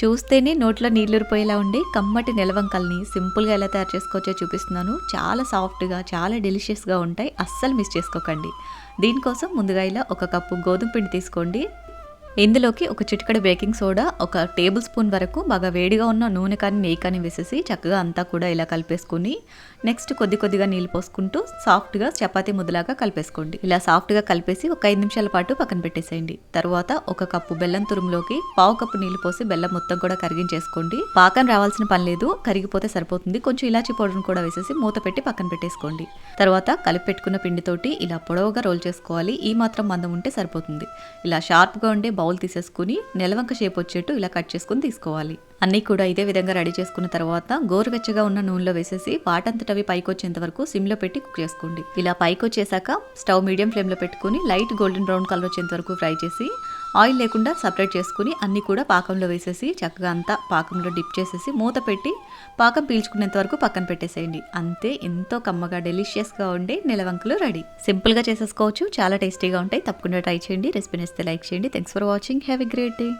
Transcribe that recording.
చూస్తేనే నోట్లో నీళ్ళురిపోయేలా ఉండే కమ్మటి నిలవంకల్ని సింపుల్గా ఎలా తయారు చేసుకోవచ్చో చూపిస్తున్నాను. చాలా సాఫ్ట్గా చాలా డెలిషియస్గా ఉంటాయి. అస్సలు మిస్ చేసుకోకండి. దీనికోసం ముందుగా ఇలా ఒక కప్పు గోధుమ పిండి తీసుకోండి. ఇందులోకి ఒక చిటికడ బేకింగ్ సోడా ఒక టేబుల్ స్పూన్ వరకు బాగా వేడిగా ఉన్న నూనె కానీ నెయ్యి కానీ వేసేసి చక్కగా అంతా కూడా ఇలా కలిపేసుకుని నెక్స్ట్ కొద్ది కొద్దిగా నీళ్ళు పోసుకుంటూ సాఫ్ట్గా చపాతీ ముద్దలాగా కలిపేసుకోండి. ఇలా సాఫ్ట్గా కలిపేసి ఒక ఐదు నిమిషాల పాటు పక్కన పెట్టేసేయండి. తర్వాత ఒక కప్పు బెల్లం తురుములోకి పావు కప్పు నీళ్ళు పోసి బెల్లం మొత్తం కూడా కరిగించేసుకోండి. పాకం రావాల్సిన పని లేదు కరిగిపోతే సరిపోతుంది. కొంచెం ఇలాచీ పౌడర్ని కూడా వేసేసి మూత పెట్టి పక్కన పెట్టేసుకోండి. తర్వాత కలిపి పెట్టుకున్న పిండితోటి ఇలా పొడవుగా రోల్ చేసుకోవాలి. ఈ మాత్రం మందం ఉంటే సరిపోతుంది. ఇలా షార్ప్గా ఉండే బౌల్ తీసేసుకుని నెలవంక షేప్ వచ్చేట్టు ఇలా కట్ చేసుకుని తీసుకోవాలి. అన్నీ కూడా ఇదే విధంగా రెడీ చేసుకున్న తర్వాత గోరువెచ్చగా ఉన్న నూనెలో వేసేసి వాటంతటవి పైకి వచ్చేంత వరకు సిమ్లో పెట్టి కుక్ చేసుకోండి. ఇలా పైకి వచ్చేసాక స్టవ్ మీడియం ఫ్లేమ్లో పెట్టుకుని లైట్ గోల్డెన్ బ్రౌన్ కలర్ వచ్చేంత వరకు ఫ్రై చేసి ఆయిల్ లేకుండా సపరేట్ చేసుకుని అన్నీ కూడా పాకంలో వేసేసి చక్కగా అంతా పాకంలో డిప్ చేసేసి మూత పెట్టి పాకం పీల్చుకునేంత వరకు పక్కన పెట్టేసేయండి. అంతే ఎంతో కమ్మగా డెలిషియస్గా ఉండే నిలవంకలు రెడీ. సింపుల్గా చేసేసుకోవచ్చు చాలా టేస్టీగా ఉంటాయి. తప్పకుండా ట్రై చేయండి. రెసిపీ ఇస్తే లైక్ చేయండి. Thanks for watching have a great day